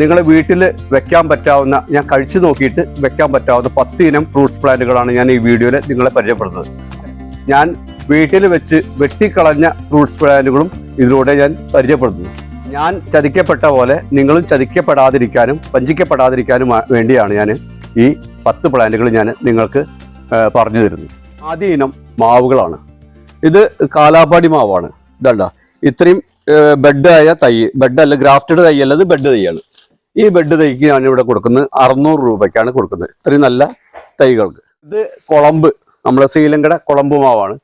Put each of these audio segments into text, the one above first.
നിങ്ങൾ വീട്ടിൽ വെക്കാൻ പറ്റാവുന്ന ഞാൻ കഴിച്ചു നോക്കിയിട്ട് വെക്കാൻ പറ്റാവുന്ന പത്ത് ഇനം ഫ്രൂട്ട്സ് പ്ലാന്റുകളാണ് ഞാൻ ഈ വീഡിയോയിൽ നിങ്ങളെ പരിചയപ്പെടുന്നത്. ഞാൻ വീട്ടിൽ വെച്ച് വെട്ടിക്കളഞ്ഞ ഫ്രൂട്ട്സ് പ്ലാന്റുകളും ഇതിലൂടെ ഞാൻ പരിചയപ്പെടുത്തുന്നു ഞാൻ ചതിക്കപ്പെട്ട പോലെ നിങ്ങളും ചതിക്കപ്പെടാതിരിക്കാനും വഞ്ചിക്കപ്പെടാതിരിക്കാനും വേണ്ടിയാണ് ഞാൻ ഈ പത്ത് പ്ലാന്റുകൾ ഞാൻ നിങ്ങൾക്ക് പറഞ്ഞു തരുന്നത്. ആദ്യ ഇനം മാവുകളാണ്. ഇത് കാലാപാടി മാവാണ്. ഇതണ്ട ഇത്രയും ബെഡായ തൈ ബെഡ് അല്ല ഗ്രാഫ്റ്റഡ് തൈ അല്ല ഇത് ബെഡ് തൈയാണ്. ഈ ബെഡ് തൈക്ക് ഞാൻ ഇവിടെ കൊടുക്കുന്നത്. അറുന്നൂറ് രൂപയ്ക്കാണ് കൊടുക്കുന്നത്. ഇത്രയും നല്ല തൈകൾക്ക്. ഇത് കുളമ്പ് നമ്മളെ ശ്രീലങ്കയുടെ കുളമ്പ് മാവാണ്.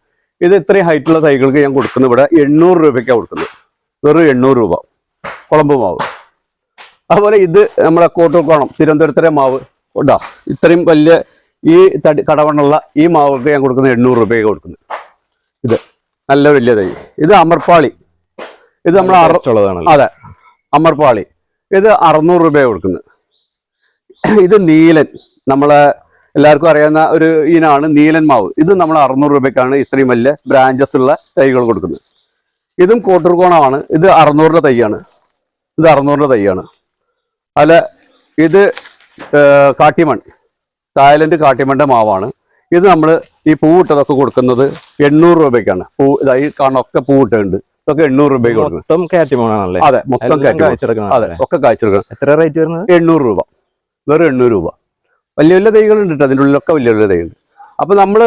ഇത് ഇത്രയും ഹൈറ്റുള്ള തൈകൾക്ക് ഞാൻ കൊടുക്കുന്നത് ഇവിടെ എണ്ണൂറ് രൂപയ്ക്കാണ് കൊടുക്കുന്നത്. വെറും എണ്ണൂറ് രൂപ. കുളമ്പ് മാവ്. അതുപോലെ ഇത് നമ്മളെ കോട്ടൂർക്കോണം തിരുവനന്തപുരത്തിലെ മാവ്. ഉണ്ടാ ഇത്രയും വലിയ ഈ തടി കടവണ്ണുള്ള ഈ മാവൊക്കെ ഞാൻ കൊടുക്കുന്നത് എണ്ണൂറ് രൂപയൊക്കെ കൊടുക്കുന്നത്. ഇത് നല്ല വലിയ തൈ. ഇത് അമർപ്പാളി. ഇത് നമ്മൾ അതെ. അമർപാളി ഇത് അറുന്നൂറ് രൂപയാണ് കൊടുക്കുന്നത്. ഇത് നീലൻ. നമ്മളെ എല്ലാവർക്കും അറിയാവുന്ന ഒരു ഇനാണ് നീലൻ മാവ്. ഇത് നമ്മൾ അറുന്നൂറ് രൂപയ്ക്കാണ് ഇത്രയും വലിയ ബ്രാഞ്ചസ് ഉള്ള തൈകൾ കൊടുക്കുന്നത്. ഇതും കോട്ടൂർകോണമാണ്. ഇത് അറുന്നൂറിന്റെ തൈയാണ്. ഇത് അറുന്നൂറിന്റെ തൈയാണ്. അല്ല ഇത് കാട്ടിമൺ. തായ്ലൻഡ് കാട്ടിമണ്ണിന്റെ മാവാണ്. ഇത് നമ്മൾ ഈ പൂവിട്ടതൊക്കെ കൊടുക്കുന്നത് എണ്ണൂറ് രൂപയ്ക്കാണ്. പൂ ഇതായി കാണൊക്കെ പൂവിട്ടുണ്ട് ഇതൊക്കെ എണ്ണൂറ് രൂപയ്ക്ക് കൊടുക്കുന്നത് മൊത്തം കാറ്റിമോണാണല്ലേ അതെ മൊത്തം കയറ്റി അതെ ഒക്കെ കായ്ച്ചെടുക്കണം എത്ര റേറ്റ് വരുന്നത്? എണ്ണൂറ് രൂപ. വെറും എണ്ണൂറ് രൂപ. വലിയ വലിയ തൈകളുണ്ട് കേട്ടോ അതിന്റെ ഉള്ളിലൊക്കെ വലിയ വലിയ തൈകൾ. അപ്പൊ നമ്മൾ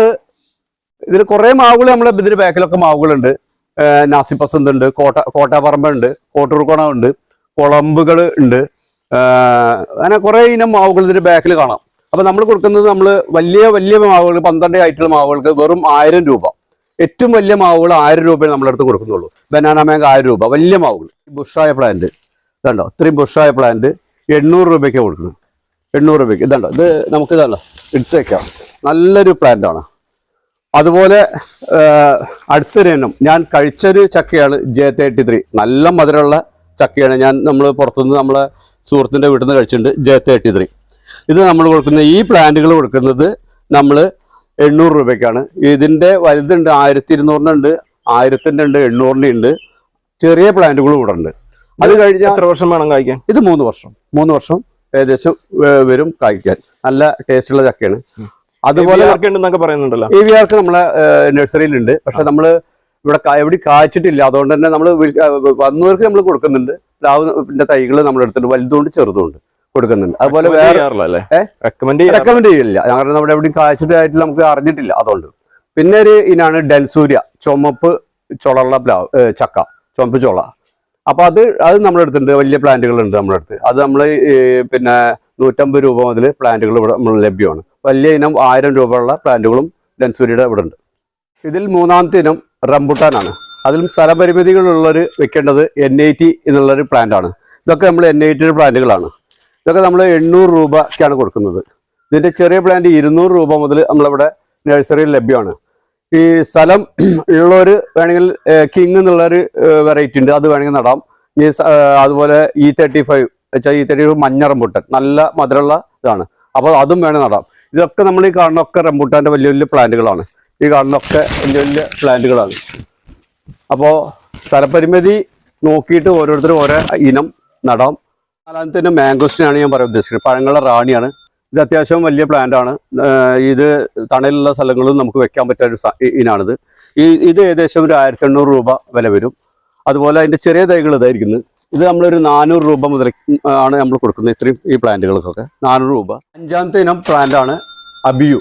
ഇതിൽ കുറെ മാവുകൾ നമ്മളെ ഇതിന്റെ ബാക്കിലൊക്കെ മാവുകളുണ്ട്. നാസി നാസിപ്പസന്ത് ഉണ്ട് കോട്ട കോട്ടാപ്പറമ്പ് ഉണ്ട് കോട്ടൂർക്കോണ ഉണ്ട്. കുളമ്പുകൾ ഉണ്ട് അങ്ങനെ കുറെ ഇനം മാവുകൾ ഇതിന്റെ ബാക്കിൽ കാണാം. അപ്പൊ നമ്മൾ കൊടുക്കുന്നത് നമ്മൾ വലിയ വലിയ മാവുകൾ പന്ത്രണ്ട് ആയിട്ടുള്ള മാവുകൾക്ക് വെറും ആയിരം രൂപ. ഏറ്റവും വലിയ മാവുകൾ ആയിരം രൂപയെ നമ്മളെടുത്ത് കൊടുക്കുന്നുള്ളൂ. ബനാന മാങ്ക് ആയിരം രൂപ വലിയ മാവുകൾ. ബുഷായ പ്ലാന്റ് ഇതുണ്ടോ? ഇത്രയും ബുഷായ പ്ലാന്റ് എണ്ണൂറ് രൂപയ്ക്ക് കൊടുക്കുന്നത്. എണ്ണൂറ് രൂപയ്ക്ക്. ഇതുണ്ടോ? ഇത് നമുക്ക് ഇതാണോ എടുത്തേക്കാം വെക്കാം. നല്ലൊരു പ്ലാന്റാണ് അതുപോലെ അടുത്തൊരു ഇനം ഞാൻ കഴിച്ചൊരു ചക്കയാണ് ജെ തേർട്ടി ത്രീ നല്ല മധുരമുള്ള ചക്കയാണ്. ഞാൻ നമ്മൾ പുറത്തുനിന്ന് നമ്മളെ സുഹൃത്തിന്റെ വീട്ടിൽ നിന്ന് കഴിച്ചിട്ടുണ്ട് ജെ തേർട്ടി ത്രീ ഇത് നമ്മൾ കൊടുക്കുന്ന ഈ പ്ലാന്റുകൾ കൊടുക്കുന്നത് നമ്മൾ എണ്ണൂറ് രൂപയ്ക്കാണ്. ഇതിന്റെ വലുതുണ്ട് ആയിരത്തി ഇരുന്നൂറിനുണ്ട് ആയിരത്തിന്റെ ഉണ്ട് എണ്ണൂറിന്റെ ഉണ്ട് ചെറിയ പ്ലാന്റുകളും ഇവിടെ ഉണ്ട്. അത് കഴിഞ്ഞ എത്ര വർഷം വേണം കായ്ക്കാൻ? ഇത് മൂന്ന് വർഷം. മൂന്ന് വർഷം ഏകദേശം വരും കായ്ക്കാൻ. നല്ല ടേസ്റ്റുള്ള ചക്കയാണ്. അതുപോലെ പറയുന്നുണ്ടല്ലോ. ഈ വിആർക്ക് നമ്മളെ നഴ്സറിയിലുണ്ട്. പക്ഷെ നമ്മൾ ഇവിടെ എവിടെ കായ്ച്ചിട്ടില്ല. അതുകൊണ്ട് തന്നെ നമ്മൾ വന്നവർക്ക് നമ്മൾ കൊടുക്കുന്നുണ്ട്. പ്ലാവിന്റെ തൈകൾ നമ്മൾ എടുത്തിട്ട് വലുതുകൊണ്ട് ചെറുതുകൊണ്ട് കൊടുക്കുന്നുണ്ട്. അതുപോലെ വേറെ അല്ലേ? റെക്കമെൻഡ് റെക്കമെൻഡ് ചെയ്യില്ല ഞങ്ങളുടെ നമ്മുടെ എവിടെയും കാഴ്ചയായിട്ട് നമുക്ക് അറിഞ്ഞിട്ടില്ല. അതുകൊണ്ട്. പിന്നെ ഒരു ഇനാണ് ഡെൽസൂര്യ ചുമപ്പ് ചുളള്ള പ്ലാവ് ചക്ക. ചുമപ്പ് ചുള. അപ്പൊ അത് അത് നമ്മുടെ അടുത്തുണ്ട്. വലിയ നമ്മുടെ അടുത്ത്. അത് നമ്മൾ പിന്നെ നൂറ്റമ്പത് രൂപ മുതൽ പ്ലാന്റുകൾ ഇവിടെ നമ്മൾ ലഭ്യമാണ്. വലിയ ഇനം ആയിരം രൂപയുള്ള പ്ലാന്റുകളും ഡെൻസൂരിയുടെ ഇവിടെ ഉണ്ട്. ഇതിൽ മൂന്നാമത്തെ ഇനം റംബുട്ടാനാണ്. അതിലും സ്ഥലപരിമിതികളുള്ളൊരു വെക്കേണ്ടത് എൻ ഐ ടി എന്നുള്ളൊരു പ്ലാന്റ് ആണ് ഇതൊക്കെ നമ്മൾ എൻ ഐ ടിയുടെ പ്ലാന്റുകളാണ്. ഇതൊക്കെ നമ്മൾ എണ്ണൂറ് രൂപയ്ക്കാണ് കൊടുക്കുന്നത്. ഇതിന്റെ ചെറിയ പ്ലാന്റ് ഇരുന്നൂറ് രൂപ മുതൽ നമ്മളിവിടെ നഴ്സറിയിൽ ലഭ്യമാണ്. ഈ സ്ഥലം ഉള്ളവർ വേണമെങ്കിൽ കിങ് എന്നുള്ളൊരു വെറൈറ്റി ഉണ്ട്. അത് വേണമെങ്കിൽ നടാം. ഈ അതുപോലെ ഇ തേർട്ടി ഫൈവ് വെച്ചാൽ ഇ തേർട്ടി ഫൈവ് മഞ്ഞ റംബുട്ടൻ നല്ല മധുരമുള്ള ഇതാണ്. അപ്പോൾ അതും വേണമെങ്കിൽ നടാം. ഇതൊക്കെ നമ്മൾ ഈ കാണുന്ന ഒക്കെ റംബുട്ടാന്റെ വലിയ വലിയ പ്ലാന്റുകളാണ്. ഈ കാണുന്ന ഒക്കെ വലിയ വലിയ പ്ലാന്റുകളാണ്. അപ്പോൾ സ്ഥലപരിമിതി നോക്കിയിട്ട് ഓരോരുത്തരും ഓരോ ഇനം നടാം. നാലാമത്തെ മാംഗോസ്റ്റിനാണ് ഞാൻ പറയാൻ ഉദ്ദേശിക്കുന്നത് പഴങ്ങളുടെ റാണിയാണ്. ഇത് അത്യാവശ്യം വലിയ പ്ലാന്റ് ആണ്. ഇത് തണലുള്ള സ്ഥലങ്ങളും നമുക്ക് വെക്കാൻ പറ്റിയ ഒരു ഇനാണിത്. ഈ ഇത് ഏകദേശം ഒരു ആയിരത്തി എണ്ണൂറ് രൂപ വില വരും. അതുപോലെ അതിന്റെ ചെറിയ തൈകൾ ഇതായിരിക്കുന്നത് ഇത് നമ്മളൊരു നാനൂറ് രൂപ മുതൽ ആണ് നമ്മൾ കൊടുക്കുന്നത് ഇത്രയും ഈ പ്ലാന്റുകൾക്കൊക്കെ നാനൂറ് രൂപ. അഞ്ചാമത്തെ ഇനം പ്ലാന്റ് ആണ് അബിയു.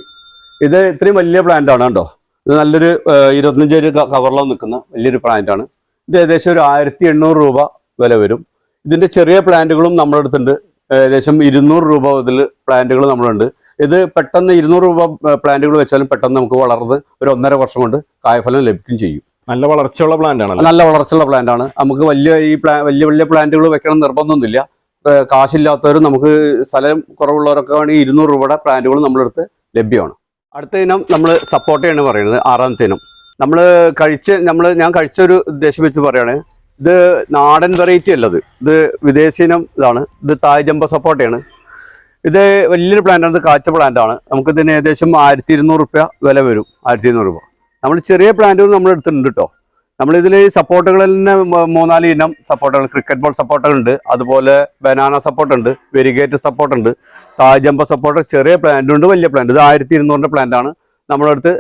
ഇത് ഇത്രയും വലിയ പ്ലാന്റ് ആണ് കേട്ടോ. ഇത് നല്ലൊരു ഇരുപത്തഞ്ച് കവറിലോ നിൽക്കുന്ന വലിയൊരു പ്ലാന്റ് ആണ്. ഇത് ഏകദേശം ഒരു ആയിരത്തി എണ്ണൂറ് രൂപ വില വരും. ഇതിന്റെ ചെറിയ പ്ലാന്റുകളും നമ്മുടെ അടുത്തുണ്ട് ഏകദേശം ഇരുന്നൂറ് രൂപ ഇതിൽ പ്ലാന്റുകൾ നമ്മളുണ്ട്. ഇത് പെട്ടെന്ന് ഇരുന്നൂറ് രൂപ പ്ലാന്റുകൾ വെച്ചാലും പെട്ടെന്ന് നമുക്ക് വളർന്ന് ഒരു ഒന്നര വർഷം കൊണ്ട് കായഫലം ലഭിക്കുകയും ചെയ്യും. നല്ല വളർച്ചയുള്ള പ്ലാന്റ് ആണ് നല്ല വളർച്ചയുള്ള പ്ലാന്റ് ആണ്. നമുക്ക് വലിയ ഈ പ്ലാ വലിയ വലിയ പ്ലാന്റുകൾ വെക്കണം നിർബന്ധമൊന്നുമില്ല. കാശില്ലാത്തവരും നമുക്ക് സ്ഥലം കുറവുള്ളവരൊക്കെ വേണമെങ്കിൽ ഇരുന്നൂറ് രൂപയുടെ പ്ലാന്റുകൾ നമ്മളെടുത്ത് ലഭ്യമാണ്. അടുത്ത ഇനം നമ്മൾ സപ്പോർട്ടയാണ് പറയുന്നത് ആറാമത്തെ ഇനം. നമ്മൾ കഴിച്ച് നമ്മൾ ഞാൻ കഴിച്ച ഒരു ഉദ്ദേശം വെച്ച് പറയാണ് ഇത് നാടൻ വെറൈറ്റി അല്ലത് ഇത്. വിദേശീനം ഇതാണ്. ഇത് തായ് ജമ്പ സപ്പോർട്ടയാണ് ഇത് വലിയൊരു പ്ലാന്റാണ് ഇത് കാച്ച പ്ലാന്റാണ് ആണ്. നമുക്ക് ഇതിന് ഏകദേശം ആയിരത്തി ഇരുന്നൂറ് റുപ്യ വില വരും. ആയിരത്തി ഇരുന്നൂറ് രൂപ. നമ്മൾ ചെറിയ പ്ലാന്റുകൾ നമ്മൾ എടുത്തിട്ടുണ്ട് കേട്ടോ. നമ്മളിതിൽ സപ്പോർട്ടുകൾ തന്നെ മൂന്നാൽ ഇനം സപ്പോർട്ടുകൾ ക്രിക്കറ്റ് ബോൾ സപ്പോർട്ടുകൾ ഉണ്ട്. അതുപോലെ ബനാന സപ്പോർട്ട് ഉണ്ട്. വെരിഗേറ്റ് സപ്പോർട്ട് ഉണ്ട്. താജമ്പ സപ്പോർട്ട് ചെറിയ പ്ലാന്റ് ഉണ്ട് വലിയ പ്ലാന്റ് ഇത് ആയിരത്തി ഇരുന്നൂറിന്റെ പ്ലാന്റ് ആണ്. നമ്മുടെ അടുത്ത്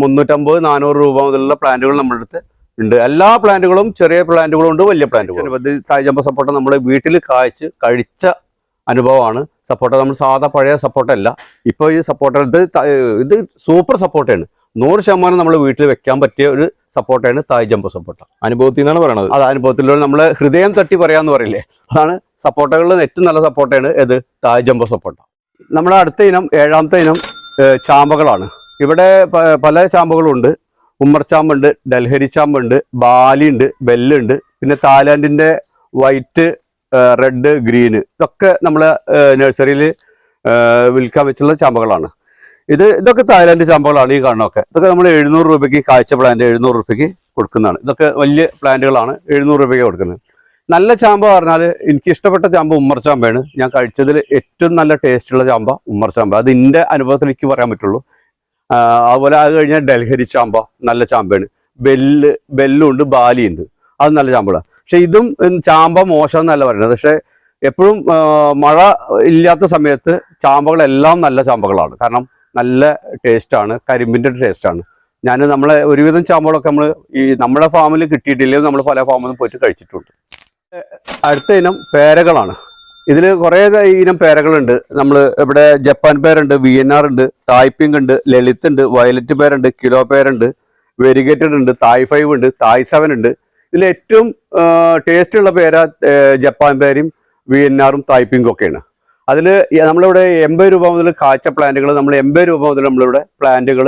മുന്നൂറ്റമ്പത് നാനൂറ് രൂപ മുതലുള്ള പ്ലാന്റുകൾ നമ്മളെടുത്ത് ഉണ്ട്. എല്ലാ പ്ലാന്റുകളും ചെറിയ പ്ലാന്റുകളും ഉണ്ട് വലിയ പ്ലാന്റുകളും ഇത് സപ്പോർട്ട നമ്മൾ വീട്ടിൽ കായ്ച്ച് കഴിച്ച അനുഭവമാണ്. സപ്പോർട്ട നമ്മൾ സാധാ പഴയ സപ്പോർട്ടല്ല. ഇപ്പോൾ ഈ സപ്പോർട്ട ഇത് ഇത് സൂപ്പർ സപ്പോർട്ടാണ്. നൂറ് ശതമാനം നമ്മൾ വീട്ടിൽ വെക്കാൻ പറ്റിയ ഒരു സപ്പോർട്ടാണ് തായ് ജമ്പ് സപ്പോർട്ട. അനുഭവത്തിൽ നിന്നാണ് പറയുന്നത് അത് അനുഭവത്തിലൂടെ നമ്മൾ ഹൃദയം തട്ടി പറയാന്ന് പറയില്ലേ? അതാണ് സപ്പോർട്ടകളിൽ ഏറ്റവും നല്ല സപ്പോർട്ടാണ് ഇത് തായ് ജമ്പ് സപ്പോർട്ട. നമ്മുടെ അടുത്ത ഇനം ഏഴാമത്തെ ഇനം ചാമ്പകളാണ്. ഇവിടെ പല ചാമ്പകളും ഉണ്ട് ഉമ്മർചാമ്പുണ്ട് ഡൽഹരി ചാമ്പുണ്ട് ബാലിയുണ്ട് ബെല്ലുണ്ട് പിന്നെ തായ്ലാൻഡിന്റെ വൈറ്റ് റെഡ് ഗ്രീന് ഇതൊക്കെ നമ്മൾ നഴ്സറിയിൽ വിൽക്കാൻ വെച്ചുള്ള ചാമ്പകളാണ്. ഇത് ഇതൊക്കെ തായ്ലാൻഡ് ചാമ്പകളാണ് ഈ കാണുന്നതൊക്കെ. ഇതൊക്കെ നമ്മൾ എഴുന്നൂറ് രൂപയ്ക്ക് കാഴ്ച പ്ലാന്റ് എഴുന്നൂറ് രൂപയ്ക്ക് കൊടുക്കുന്നതാണ്. ഇതൊക്കെ വലിയ പ്ലാന്റുകളാണ് എഴുന്നൂറ് രൂപയ്ക്ക് കൊടുക്കുന്നത്. നല്ല ചാമ്പ പറഞ്ഞാൽ എനിക്ക് ഇഷ്ടപ്പെട്ട ചാമ്പ ഉമ്മർ ചാമ്പയാണ് ഞാൻ കഴിച്ചതിൽ ഏറ്റവും നല്ല ടേസ്റ്റുള്ള ചാമ്പ ഉമ്മർ ചാമ്പ. അത് എന്റെ അനുഭവത്തിൽ എനിക്ക് പറയാൻ പറ്റുള്ളൂ. അതുപോലെ അത് കഴിഞ്ഞാൽ ഡൽഹരി ചാമ്പ നല്ല ചാമ്പയാണ്. ബെല്ല് ബെല്ലും ഉണ്ട് ബാലിയുണ്ട്. അത് നല്ല ചാമ്പാണ് പക്ഷെ ഇതും ചാമ്പ മോശം എന്നല്ല പറയുന്നത്. പക്ഷെ എപ്പോഴും മഴ ഇല്ലാത്ത സമയത്ത് ചാമ്പകളെല്ലാം നല്ല ചാമ്പകളാണ്. കാരണം നല്ല ടേസ്റ്റാണ് കരിമ്പിന്റെ ടേസ്റ്റാണ്. ഞാൻ നമ്മളെ ഒരുവിധം ചാമ്പകളൊക്കെ നമ്മൾ ഈ നമ്മുടെ ഫാമിൽ കിട്ടിയിട്ടില്ലെങ്കിൽ നമ്മൾ പല ഫാമിലും പോയിട്ട് കഴിച്ചിട്ടുണ്ട്. അടുത്ത ഇനം പേരകളാണ്. ഇതിൽ കുറേ ഇനം പേരകളുണ്ട്. നമ്മൾ ഇവിടെ ജപ്പാൻ പേരുണ്ട് വി എൻ ആർ ഉണ്ട് തായ്പിങ് ഉണ്ട് ലളിത് ഉണ്ട് വയലറ്റ് പേരുണ്ട് കിലോ പേരുണ്ട് വെരിഗേറ്റഡ് ഉണ്ട് തായ് ഫൈവ് ഉണ്ട് തായ് സെവൻ ഉണ്ട്. ഇതിൽ ഏറ്റവും ടേസ്റ്റ് ഉള്ള പേര ജപ്പാൻ പേരും വി എൻ ആറും തായ്പിങ് ഒക്കെയാണ്. അതിൽ നമ്മളിവിടെ എൺപത് രൂപ മുതൽ കാഴ്ച പ്ലാന്റുകൾ നമ്മൾ എൺപത് രൂപ മുതൽ നമ്മളിവിടെ പ്ലാന്റുകൾ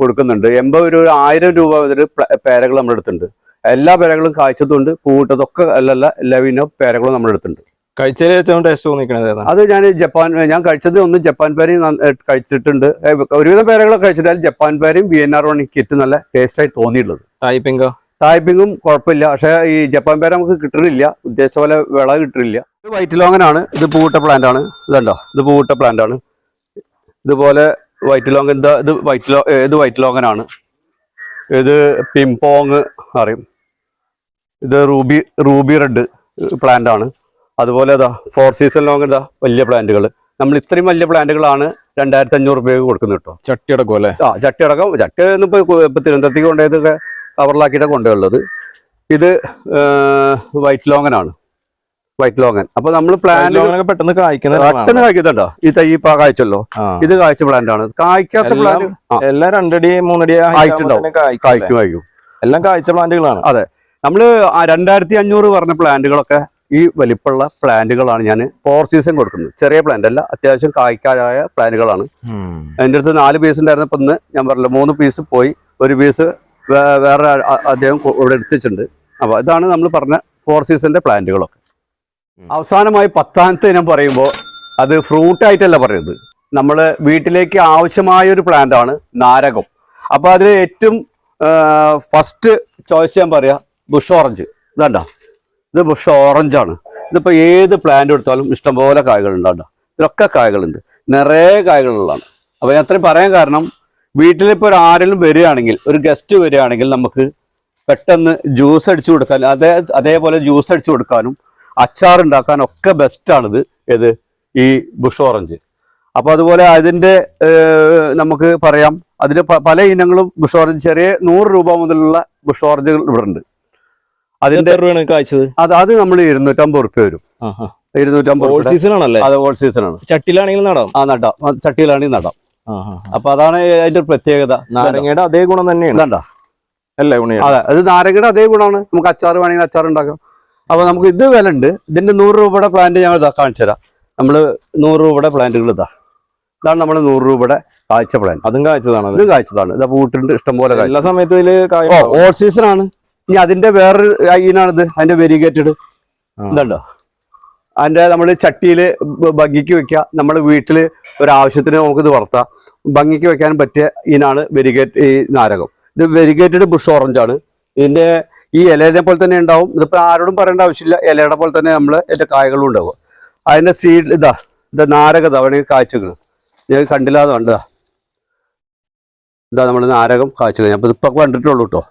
കൊടുക്കുന്നുണ്ട്. എൺപത് രൂപ ആയിരം രൂപ മുതൽ പേരകൾ നമ്മുടെ അടുത്തുണ്ട് എല്ലാ പേരകളും കാഴ്ചത്തുണ്ട് പൂവിട്ടതൊക്കെ അല്ലല്ല എല്ലാ വിനോ പേരകളും നമ്മുടെ അടുത്തുണ്ട് കഴിച്ചതിൽ ഏറ്റവും ടേസ്റ്റ് തോന്നിക്കണത് അത് ഞാൻ ജപ്പാൻ ഞാൻ കഴിച്ചത് ഒന്ന് ജപ്പാൻ പേരയും കഴിച്ചിട്ടുണ്ട്. ഒരുവിധ പേരകളൊക്കെ കഴിച്ചിട്ടാൽ ജപ്പാൻ പേരയും ബി എൻ ആർ ആണ് കിറ്റ് നല്ല ടേസ്റ്റായി തോന്നിയിട്ടുള്ളത്. ടൈപ്പിംഗോ തായ്പിങ്ങും കുഴപ്പമില്ല. പക്ഷെ ഈ ജപ്പാൻ പേര നമുക്ക് കിട്ടുന്നില്ല ഉദ്ദേശിച്ച പോലെ വിള കിട്ടണില്ല. ഇത് വൈറ്റ് ലോങ്ങനാണ്. ഇത് പൂവിട്ട പ്ലാന്റ് ആണ്. ഇതുണ്ടോ? ഇത് പൂവിട്ട പ്ലാന്റ് ആണ്. ഇതുപോലെ വൈറ്റ് ലോങ്ങൻ ഇത് വൈറ്റ് ലോ ഇത് വൈറ്റ് ലോങ്ങനാണ്. ഇത് പിംപോങ് അറിയും ഇത് റൂബി റൂബി റെഡ് പ്ലാന്റ് ആണ്. അതുപോലെ അതാ ഫോർ സീസൺ ലോങ് ഇതാ വലിയ പ്ലാന്റുകൾ നമ്മൾ ഇത്രയും വലിയ പ്ലാന്റുകളാണ് രണ്ടായിരത്തി അഞ്ഞൂറ് രൂപയ്ക്ക് കൊടുക്കുന്നത് കേട്ടോ. ചട്ടിയടക്കം അല്ലേ? ആ ചട്ടി അടക്കം ചട്ടി ഇന്നിപ്പോ ഇപ്പൊ തിരുവനന്തപുരത്തേക്ക് കൊണ്ടുപോയതൊക്കെ കവറിലാക്കിയിട്ട് കൊണ്ടുപോയുള്ളത്. ഇത് വൈറ്റ് ലോങ്ങനാണ് വൈറ്റ് ലോങ്ങൻ അപ്പൊ നമ്മൾ പ്ലാന്റ് പെട്ടെന്ന് പെട്ടെന്ന് കായ്ക്കുന്നുണ്ടോ? ഈ തൈ ഇപ്പൊ കായ്ച്ചല്ലോ. ഇത് കായ്ച്ച പ്ലാന്റ് ആണ്. കായ്ക്കാത്ത പ്ലാന്റ് എല്ലാം രണ്ടടി മൂന്നടി കായ്ക്കും എല്ലാം കായ്ച്ച പ്ലാന്റുകളാണ് അതെ. നമ്മൾ രണ്ടായിരത്തി അഞ്ഞൂറ് പറഞ്ഞ പ്ലാന്റുകളൊക്കെ ഈ വലിപ്പമുള്ള പ്ലാന്റുകളാണ് ഞാൻ ഫോർ സീസൺ കൊടുക്കുന്നത്. ചെറിയ പ്ലാന്റ് അല്ല അത്യാവശ്യം കായ്ക്കാരായ പ്ലാന്റുകളാണ്. എന്റെ അടുത്ത് നാല് പീസ് ഉണ്ടായിരുന്നപ്പോൾ ഇന്ന് ഞാൻ പറഞ്ഞില്ല മൂന്ന് പീസ് പോയി ഒരു പീസ് വേറെ അദ്ദേഹം ഇവിടെ എടുത്തിട്ടുണ്ട്. അപ്പോൾ ഇതാണ് നമ്മൾ പറഞ്ഞ ഫോർ സീസണിന്റെ പ്ലാന്റുകളൊക്കെ. അവസാനമായി പത്താമത്തെ ഇനം പറയുമ്പോൾ അത് ഫ്രൂട്ട് ആയിട്ടല്ല പറയുന്നത്. നമ്മൾ വീട്ടിലേക്ക് ആവശ്യമായ ഒരു പ്ലാന്റ് ആണ് നാരകം. അപ്പോൾ അതിൽ ഏറ്റവും ഫസ്റ്റ് ചോയ്സ് ഞാൻ പറയാം ബുഷ് ഓറഞ്ച് ഇതാണ്ട? ഇത് ബുഷ് ഓറഞ്ച് ആണ്. ഇതിപ്പോൾ ഏത് പ്ലാന്റ് എടുത്താലും ഇഷ്ടംപോലെ കായകൾ ഉണ്ടാണ്ട ഇതിലൊക്കെ കായകളുണ്ട്. നിറയെ കായകളുള്ളതാണ്. അപ്പോൾ ഞാൻ അത്രയും പറയാൻ കാരണം വീട്ടിലിപ്പോൾ ഒരു ആരെങ്കിലും വരികയാണെങ്കിൽ ഒരു ഗസ്റ്റ് വരികയാണെങ്കിൽ നമുക്ക് പെട്ടെന്ന് ജ്യൂസ് അടിച്ചു കൊടുക്കാൻ അതേ അതേപോലെ ജ്യൂസ് അടിച്ചു കൊടുക്കാനും അച്ചാർ ഉണ്ടാക്കാനും ഒക്കെ ബെസ്റ്റാണിത് ഏത്? ഈ ബുഷ് ഓറഞ്ച് അപ്പോൾ അതുപോലെ അതിന്റെ നമുക്ക് പറയാം. അതിന് പല ഇനങ്ങളും ബുഷ് ഓറഞ്ച് ചെറിയ നൂറ് രൂപ മുതലുള്ള ബുഷ് ഓറഞ്ചുകൾ ഇവിടെ ഉണ്ട് എത്ര രൂപയാണ് കായ്ച്ചത് അത് അത് നമ്മൾ ഇരുന്നൂറ്റമ്പത് റുപ്യ വരും. ഇരുന്നൂറ്റമ്പത് ഓൾ സീസൺ ആണല്ലേ അത് ഓൾ സീസൺ ആണ് ചട്ടിയിലാണെങ്കിൽ നടാം. ആ നടാം. ചട്ടിയിലാണെങ്കിൽ നടാം. അപ്പൊ അതാണ് അതിന്റെ പ്രത്യേകത. നാരങ്ങയുടെ അതേ ഗുണം തന്നെയാണ്. അല്ലേ ഗുണ അതെ അത് നാരങ്ങയുടെ അതേ ഗുണമാണ്. നമുക്ക് അച്ചാർ വേണമെങ്കിൽ അച്ചാർ ഉണ്ടാക്കാം. അപ്പൊ നമുക്ക് ഇത് വില ഉണ്ട്. ഇതിന്റെ നൂറ് രൂപയുടെ പ്ലാന്റ് ഞങ്ങൾ ഇതാ കാണിച്ചു തരാം നമ്മൾ നൂറ് രൂപയുടെ പ്ലാന്റുകൾ ഇതാ. ഇതാണ് നമ്മൾ നൂറ് രൂപയുടെ കാഴ്ച പ്ലാന്റ് അതും കാഴ്ചതാണ് ഇതും കാഴ്ചതാണ്. ഇതാ പൂട്ടുണ്ട് ഇഷ്ടംപോലെ എല്ലാ സമയത്ത് ഓ ഓൾ സീസൺ ആണ് ഇനി അതിന്റെ വേറൊരു ഇനാണിത് അതിന്റെ വെരിഗേറ്റഡ്. എന്താണ്ടോ ഇതുണ്ടോ? അതിന്റെ നമ്മൾ ചട്ടിയിൽ ഭംഗിക്ക് വെക്കുക നമ്മൾ വീട്ടിൽ ഒരാവശ്യത്തിന് നമുക്ക് ഇത് വളർത്താം ഭംഗിക്ക് വെക്കാൻ പറ്റിയ ഇനാണ് വെരിഗേറ്റ് ഈ നാരകം. ഇത് വെരിഗേറ്റഡ് ബുഷ് ഓറഞ്ച് ആണ് ഇതിന്റെ ഈ ഇലേനെ പോലെ തന്നെ ഉണ്ടാവും. ഇതിപ്പോ ആരോടും പറയേണ്ട ആവശ്യമില്ല. ഇലയുടെ പോലെ തന്നെ നമ്മൾ ഇതിന്റെ കായകളും ഉണ്ടാവും. അതിന്റെ സീഡ് ഇതാ ഇത് നാരകത വേണമെങ്കിൽ കാഴ്ചകൾ ഞാൻ കണ്ടില്ലാതെ കണ്ടതാ. ഇതാ നമ്മൾ നാരകം കാഴ്ചകൾ ഞാൻ ഇപ്പൊ കണ്ടിട്ടുള്ളൂ കേട്ടോ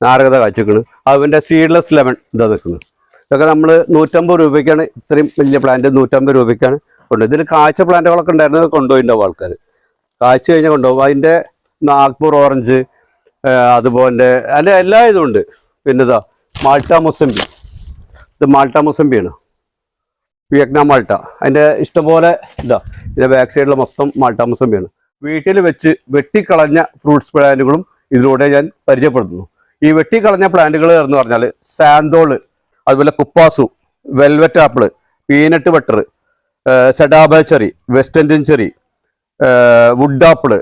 നാരകത കാച്ചിക്കണ് അതിന്റെ സീഡ്ലെസ് ലെമൺ ഇതാ നിൽക്കുന്നത് ഇതൊക്കെ നമ്മൾ നൂറ്റമ്പത് രൂപയ്ക്കാണ് ഇത്രയും വലിയ പ്ലാന്റ് നൂറ്റമ്പത് രൂപയ്ക്കാണ് കൊണ്ടുപോയി ഇതിൽ കാഴ്ച പ്ലാന്റുകളൊക്കെ ഉണ്ടായിരുന്നത് കൊണ്ടുപോയിട്ടുണ്ടാവും ആൾക്കാർ കാഴ്ച കഴിഞ്ഞാൽ കൊണ്ടുപോകും. അതിന്റെ നാഗ്പൂർ ഓറഞ്ച് അതുപോലെ അതിന്റെ എല്ലാ ഇതും ഉണ്ട്. പിന്നെ ഇതാ മാൾട്ട മുസംബി. ഇത് മാൾട്ട മുസംബിയാണ്. Vietnam Malta. അതിന്റെ ഇഷ്ടംപോലെ ഇതാ ഇതിന്റെ ബാക്ക് സൈഡിൽ മൊത്തം മാൾട്ട മുസംബിയാണ്. വീട്ടിൽ വെച്ച് വെട്ടിക്കളഞ്ഞ ഫ്രൂട്ട്സ് പ്ലാന്റുകളും ഇതിലൂടെ ഞാൻ പരിചയപ്പെടുത്തുന്നു. ഈ വെട്ടിക്കളഞ്ഞ പ്ലാന്റുകൾ എന്ന് പറഞ്ഞാൽ സാന്തോൾ അതുപോലെ കുപ്പാസു velvet apple peanut butter സെഡാബ cherry West Indian cherry wood apple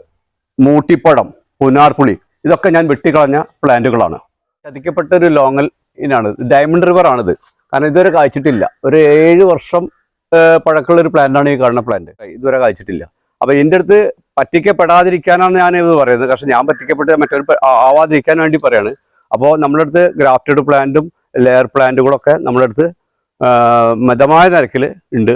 മൂട്ടിപ്പടം പുനാർപ്പുളി ഇതൊക്കെ ഞാൻ വെട്ടിക്കളഞ്ഞ പ്ലാന്റുകളാണ്. ചതിക്കപ്പെട്ട ഒരു ലോങ്ങൽ ഇനാണ്. ഡയമണ്ട് റിവർ ആണിത്. കാരണം ഇതുവരെ കായ്ച്ചിട്ടില്ല. ഒരു ഏഴ് വർഷം പഴക്കമുള്ള ഒരു പ്ലാന്റാണ് ഈ കാണുന്ന പ്ലാന്റ്. ഇതുവരെ കായ്ച്ചിട്ടില്ല. അപ്പൊ എന്റെ അടുത്ത് പറ്റിക്കപ്പെടാതിരിക്കാനാണ് ഞാൻ ഇത് പറയുന്നത്. പക്ഷെ ഞാൻ പറ്റിക്കപ്പെട്ട് മറ്റൊരു ആവാതിരിക്കാൻ വേണ്ടി പറയാണ്. അപ്പോൾ നമ്മളടുത്ത് ഗ്രാഫ്റ്റഡ് പ്ലാന്റും ലെയർ പ്ലാന്റുകളൊക്കെ നമ്മളടുത്ത് മിതമായ നിരക്കിൽ ഉണ്ട്.